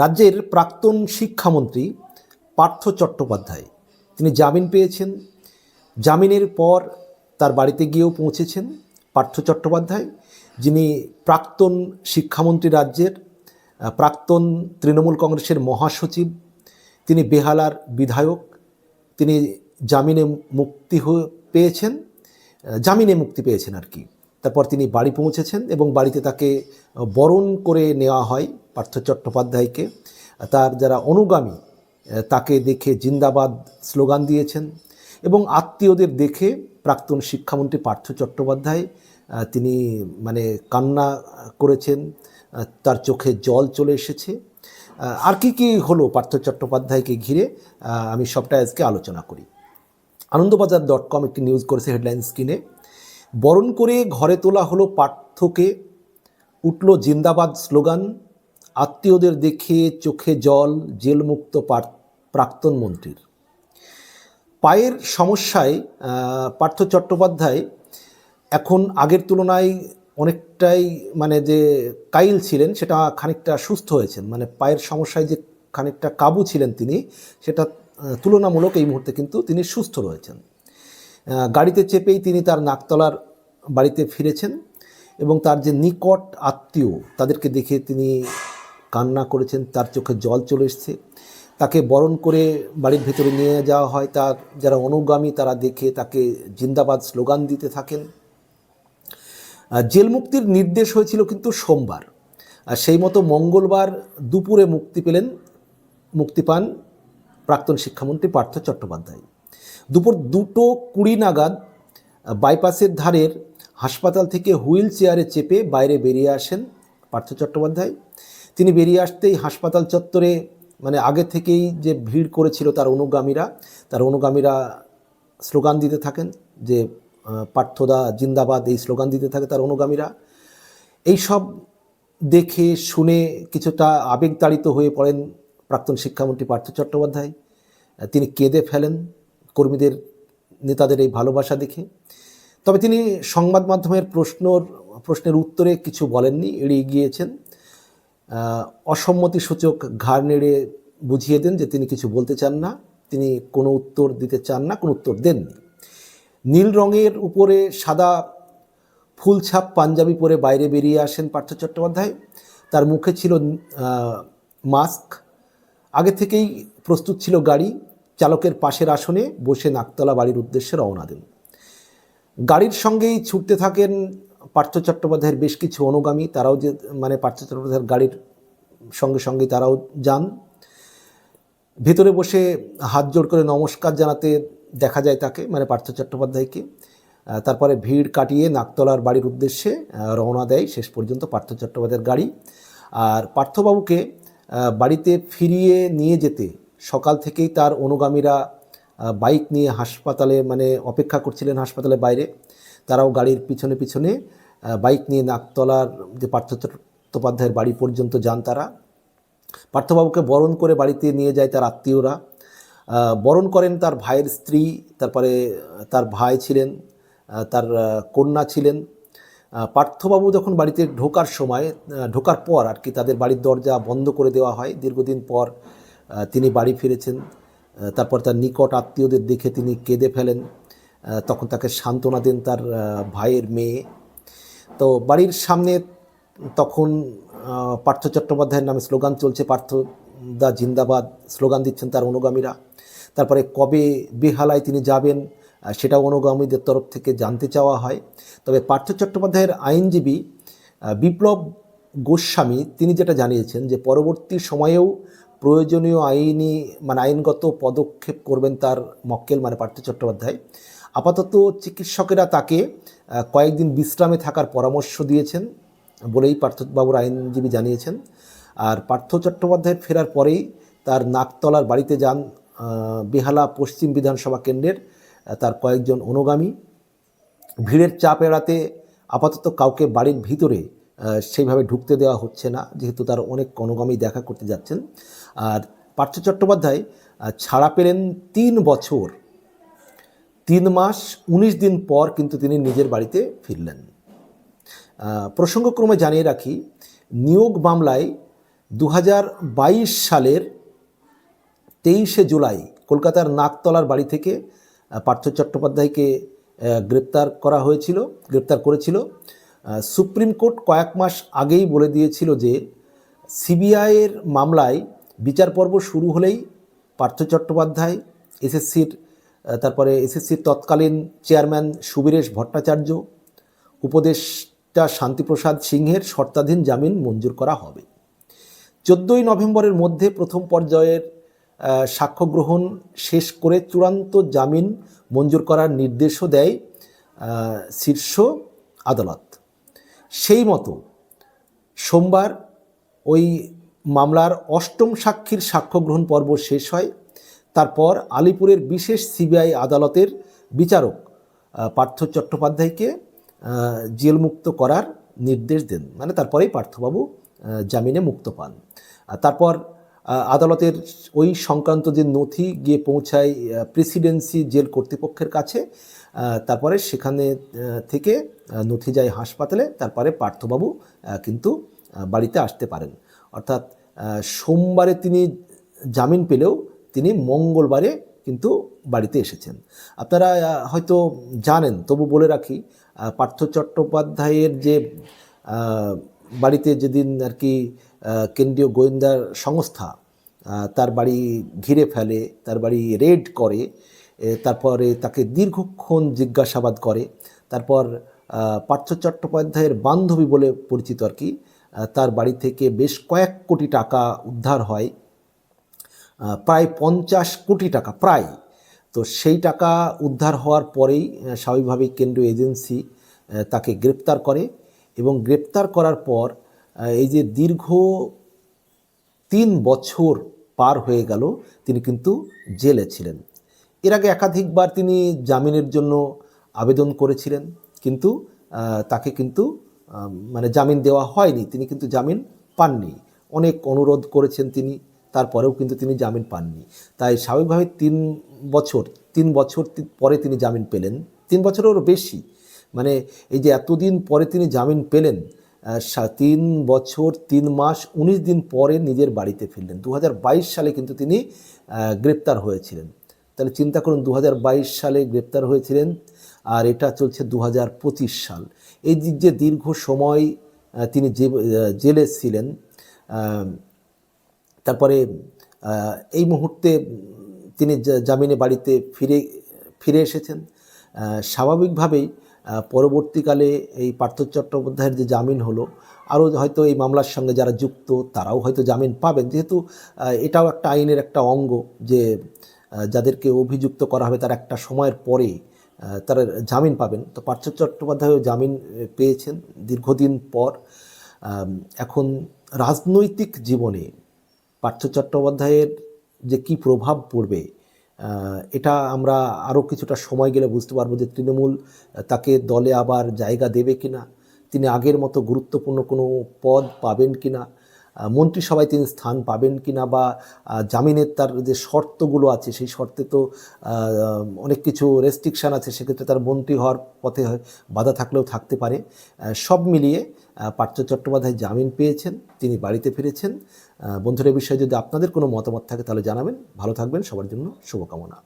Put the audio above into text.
রাজ্যের প্রাক্তন শিক্ষামন্ত্রী পার্থ চট্টোপাধ্যায়। তিনি জামিন পেয়েছেন। জামিনের পর তার বাড়িতে গিয়েও পৌঁছেছেন পার্থ চট্টোপাধ্যায়, যিনি প্রাক্তন শিক্ষামন্ত্রী রাজ্যের প্রাক্তন তৃণমূল কংগ্রেসের মহাসচিব, তিনি বেহালার বিধায়ক, তিনি জামিনে মুক্তি পেয়েছেন জামিনে মুক্তি পেয়েছেন আর কি। তারপর তিনি বাড়ি পৌঁছেছেন এবং বাড়িতে তাকে বরণ করে নেওয়া হয়। পার্থ চট্টোপাধ্যায়কে। তার যারা অনুগামী, তাকে দেখে জিন্দাবাদ স্লোগান দিয়েছেন এবং আত্মীয়দের দেখে প্রাক্তন শিক্ষামন্ত্রী পার্থ চট্টোপাধ্যায়, তিনি মানে কান্না করেছেন, তার চোখে জল চলে এসেছে। আর কি কি হলো পার্থ চট্টোপাধ্যায়কে ঘিরে, আমি সবটা আজকে আলোচনা করি। আনন্দবাজার ডট কম একটি নিউজ করেছে হেডলাইন স্ক্রিনে। বরণ করে ঘরে তোলা হলো পার্থকে, উঠল জিন্দাবাদ স্লোগান আত্মীয়দের দেখে চোখে জল, জেলমুক্ত প্রাক্তন মন্ত্রীর। পায়ের সমস্যায় পার্থ চট্টোপাধ্যায় এখন আগের তুলনায় অনেকটাই মানে যে কাইল ছিলেন, সেটা খানিকটা সুস্থ হয়েছেন। মানে পায়ের সমস্যায় যে খানিকটা কাবু ছিলেন তিনি, সেটা তুলনামূলক এই মুহূর্তে কিন্তু তিনি সুস্থ রয়েছেন। গাড়িতে চেপেই তিনি তার নাকতলার বাড়িতে ফিরেছেন এবং তার যে নিকট আত্মীয়, তাদেরকে দেখে তিনি কান্না করেছেন, তার চোখে জল চলে এসছে। তাকে বরণ করে বাড়ির ভেতরে নিয়ে যাওয়া হয়। তার যারা অনুগামী, তারা দেখে তাকে জিন্দাবাদ স্লোগান দিতে থাকেন। জেল মুক্তির নির্দেশ হয়েছিল কিন্তু সোমবার। আর সেই মতো মঙ্গলবার দুপুরে মুক্তি পেলেন, মুক্তি পান প্রাক্তন শিক্ষামন্ত্রী পার্থ চট্টোপাধ্যায়। দুপুর দুটো কুড়ি নাগাদ বাইপাসের ধারের হাসপাতাল থেকে হুইল চেয়ারে চেপে বাইরে বেরিয়ে আসেন পার্থ চট্টোপাধ্যায়। তিনি বেরিয়ে আসতেই হাসপাতাল চত্বরে মানে আগে থেকেই যে ভিড় করেছিল তার অনুগামীরা তার অনুগামীরা স্লোগান দিতে থাকেন যে পার্থদা জিন্দাবাদ এই স্লোগান দিতে থাকে তার অনুগামীরা। এই সব দেখে, শুনে কিছুটা আবেগতাড়িত হয়ে পড়েন প্রাক্তন শিক্ষামন্ত্রী পার্থ চট্টোপাধ্যায়। তিনি কেঁদে ফেলেন কর্মীদের, নেতাদের এই ভালোবাসা দেখে। তবে তিনি সংবাদ মাধ্যমের প্রশ্নর, প্রশ্নের উত্তরে কিছু বলেননি, এড়িয়ে গিয়েছেন। আহ, অসম্মতি সূচক ঘাড় নেড়ে বুঝিয়ে দেন যে তিনি কিছু বলতে চান না তিনি কোনো উত্তর দিতে চান না কোনো উত্তর দেননি। নীল রঙের উপরে সাদা ফুলছাপ পাঞ্জাবি পরে বাইরে বেরিয়ে আসেন পার্থ চট্টোপাধ্যায়। তার মুখে ছিল মাস্ক। আগে থেকেই প্রস্তুত ছিল গাড়ি। চালকের পাশের আসনে বসে নাকতলা বাড়ির উদ্দেশ্যে রওনা দেন। গাড়ির সঙ্গেই ছুটতে থাকেন পার্থ চট্টোপাধ্যায়ের বেশ কিছু অনুগামী, তারাও যে মানে পার্থ চট্টোপাধ্যায়ের গাড়ির সঙ্গে সঙ্গে তারাও যান। ভেতরে বসে হাত জোড় করে নমস্কার জানাতে দেখা যায় তাকে মানে পার্থ চট্টোপাধ্যায়কে। তারপরে ভিড় কাটিয়ে নাকতলার বাড়ির উদ্দেশ্যে রওনা দেয় শেষ পর্যন্ত পার্থ চট্টোপাধ্যায়ের গাড়ি। আর পার্থবাবুকে বাড়িতে ফিরিয়ে নিয়ে যেতে সকাল থেকেই তার অনুগামীরা বাইক নিয়ে হাসপাতালে মানে অপেক্ষা করছিলেন হাসপাতালের বাইরে। তারাও গাড়ির পিছনে পিছনে বাইক নিয়ে নাকতলার যে পার্থ চট্টোপাধ্যায়ের বাড়ি পর্যন্ত যান তারা। পার্থবাবুকে বরণ করে বাড়িতে নিয়ে যায় তার আত্মীয়রা। বরণ করেন তার ভাইয়ের স্ত্রী, তারপরে তার ভাই ছিলেন তার কন্যা ছিলেন। পার্থবাবু যখন বাড়িতে ঢোকার সময় ঢোকার পর আর কি তাদের বাড়ির দরজা বন্ধ করে দেওয়া হয়। দীর্ঘদিন পর তিনি বাড়ি ফিরেছেন। তারপর তার নিকট আত্মীয়দের দেখে তিনি কেঁদে ফেলেন। তখন তাকে সান্ত্বনা দেন তার ভাইয়ের মেয়ে। তো বাড়ির সামনে তখন পার্থ চট্টোপাধ্যায়ের নামে স্লোগান চলছে পার্থ দা জিন্দাবাদ স্লোগান দিচ্ছেন তার অনুগামীরা। তারপরে কবে বেহালায় তিনি যাবেন আহ, সেটা অনুগামীদের তরফ থেকে জানতে চাওয়া হয়। তবে পার্থ চট্টোপাধ্যায়ের আইনজীবী বিপ্লব গোস্বামী তিনি যেটা জানিয়েছেন যে পরবর্তী সময়েও প্রয়োজনীয় আইনি মানে আইনগত পদক্ষেপ করবেন তার মক্কেল মানে পার্থ চট্টোপাধ্যায়। আপাতত চিকিৎসকেরা তাকে কয়েকদিন বিশ্রামে থাকার পরামর্শ দিয়েছেন বলেই পার্থবাবুর আইনজীবী জানিয়েছেন। আর পার্থ চট্টোপাধ্যায়ের ফেরার পরেই তার নাকতলার বাড়িতে যান বেহালা পশ্চিম বিধানসভা কেন্দ্রের তার কয়েকজন অনুগামী। ভিড়ের চাপ এড়াতে আপাতত কাউকে বাড়ির ভিতরে সেইভাবে ঢুকতে দেওয়া হচ্ছে না, যেহেতু তার অনেক অনুগামী দেখা করতে যাচ্ছেন। আর পার্থ চট্টোপাধ্যায় ছাড়া পেলেন তিন বছর তিন মাস, উনিশ দিন পর কিন্তু তিনি নিজের বাড়িতে ফিরলেন। প্রসঙ্গক্রমে জানিয়ে রাখি, নিয়োগ মামলায় দু হাজার বাইশ সালের তেইশে জুলাই কলকাতার নাকতলার বাড়ি থেকে পার্থ চট্টোপাধ্যায়কে গ্রেপ্তার করা হয়েছিল, গ্রেপ্তার করেছিল। সুপ্রিম কোর্ট কয়েক মাস আগেই বলে দিয়েছিল যে সিবিআইয়ের মামলায় বিচার পর্ব শুরু হলেই পার্থ চট্টোপাধ্যায়, এসএসসির তারপরে এসএসসির তৎকালীন চেয়ারম্যান সুবীরেশ ভট্টাচার্য উপদেষ্টা শান্তিপ্রসাদ সিংহের শর্তাধীন জামিন মঞ্জুর করা হবে। চোদ্দোই নভেম্বরের মধ্যে প্রথম পর্যায়ের আহ, সাক্ষ্য গ্রহণ শেষ করে চূড়ান্ত জামিন মঞ্জুর করার নির্দেশও দেয় শীর্ষ আদালত। সেই মতো সোমবার ওই মামলার অষ্টম সাক্ষীর সাক্ষ্য গ্রহণ পর্ব শেষ হয়। তারপর আলিপুরের বিশেষ সিবিআই আদালতের বিচারক পার্থ চট্টোপাধ্যায়কে জেলমুক্ত করার নির্দেশ দেন। মানে তারপরেই পার্থবাবু জামিনে মুক্ত পান। তারপর আদালতের ওই সংক্রান্ত যে নথি গিয়ে পৌঁছায় প্রেসিডেন্সি জেল কর্তৃপক্ষের কাছে তারপরে সেখানে থেকে নথি যায় হাসপাতালে, তারপরে পার্থবাবু কিন্তু বাড়িতে আসতে পারেন। অর্থাৎ সোমবারে তিনি জামিন পেলেও তিনি মঙ্গলবারে কিন্তু বাড়িতে এসেছেন। আপনারা হয়তো জানেন, তবু বলে রাখি পার্থ চট্টোপাধ্যায়ের যে বাড়িতে যেদিন আর কি কেন্দ্রীয় গোয়েন্দা সংস্থা তার বাড়ি ঘিরে ফেলে, তার বাড়ি রেড করে তারপরে তাকে দীর্ঘক্ষণ জিজ্ঞাসাবাদ করে, তারপর পার্থ চট্টোপাধ্যায়ের বান্ধবী বলে পরিচিত আর কি তার বাড়ি থেকে বেশ কয়েক কোটি টাকা উদ্ধার হয় প্রায় পঞ্চাশ কোটি টাকা, প্রায়। তো সেই টাকা উদ্ধার হওয়ার পরেই স্বাভাবিকভাবেই কেন্দ্রীয় এজেন্সি তাকে গ্রেপ্তার করে এবং গ্রেপ্তার করার পর এই যে দীর্ঘ তিন বছর পার হয়ে গেল, তিনি কিন্তু জেলে ছিলেন। এর আগে একাধিকবার তিনি জামিনের জন্য আবেদন করেছিলেন, কিন্তু তাকে কিন্তু মানে জামিন দেওয়া হয়নি, তিনি কিন্তু জামিন পাননি। অনেক অনুরোধ করেছেন তিনি তারপরেও কিন্তু তিনি জামিন পাননি। তাই স্বাভাবিকভাবে তিন বছর তিন বছর পরে তিনি জামিন পেলেন। তিন বছরেরও বেশি। মানে এই যে এতদিন পরে তিনি জামিন পেলেন তিন বছর, তিন মাস, উনিশ দিন পরে নিজের বাড়িতে ফিরলেন। দু হাজার বাইশ সালে কিন্তু তিনি গ্রেপ্তার হয়েছিলেন। তাহলে চিন্তা করুন দু হাজার বাইশ সালে গ্রেপ্তার হয়েছিলেন, আর এটা চলছে দু হাজার পঁচিশ সাল। এই যে- দীর্ঘ সময় তিনি জেলে ছিলেন তারপরে এই মুহূর্তে তিনি জামিনে বাড়িতে ফিরে ফিরে এসেছেন। স্বাভাবিকভাবেই পরবর্তীকালে এই পার্থ চট্টোপাধ্যায়ের যে জামিন হলো, আরও হয়তো এই মামলার সঙ্গে যারা যুক্ত, তারাও হয়তো জামিন পাবেন। যেহেতু এটাও একটা আইনের একটা অঙ্গ যে যাদেরকে অভিযুক্ত করা হবে তার একটা সময়ের পরে তারা জামিন পাবেন। তো পার্থ চট্টোপাধ্যায়ও জামিন পেয়েছেন দীর্ঘদিন পর। এখন রাজনৈতিক জীবনে পার্থ চট্টোপাধ্যায়ের যে কি প্রভাব পড়বে এটা আমরা আরও কিছুটা সময় গেলে বুঝতে পারব যে তৃণমূল তাকে দলে আবার জায়গা দেবে কিনা, তিনি আগের মতো গুরুত্বপূর্ণ কোনো পদ পাবেন কি না মন্ত্রিসভায় তিনি স্থান পাবেন কি না বা জামিনের তার যে শর্তগুলো আছে সেই শর্তে তো অনেক কিছু রেস্ট্রিকশান আছে, সেক্ষেত্রে তার মন্ত্রী হওয়ার পথে বাধা থাকলেও থাকতে পারে সব মিলিয়ে পার্থ চট্টোপাধ্যায় জামিন পেয়েছেন, তিনি বাড়িতে ফিরেছেন। বন্ধুরা বিষয়ে যদি আপনাদের কোনো মতামত থাকে তাহলে জানাবেন। ভালো থাকবেন, সবার জন্য শুভকামনা।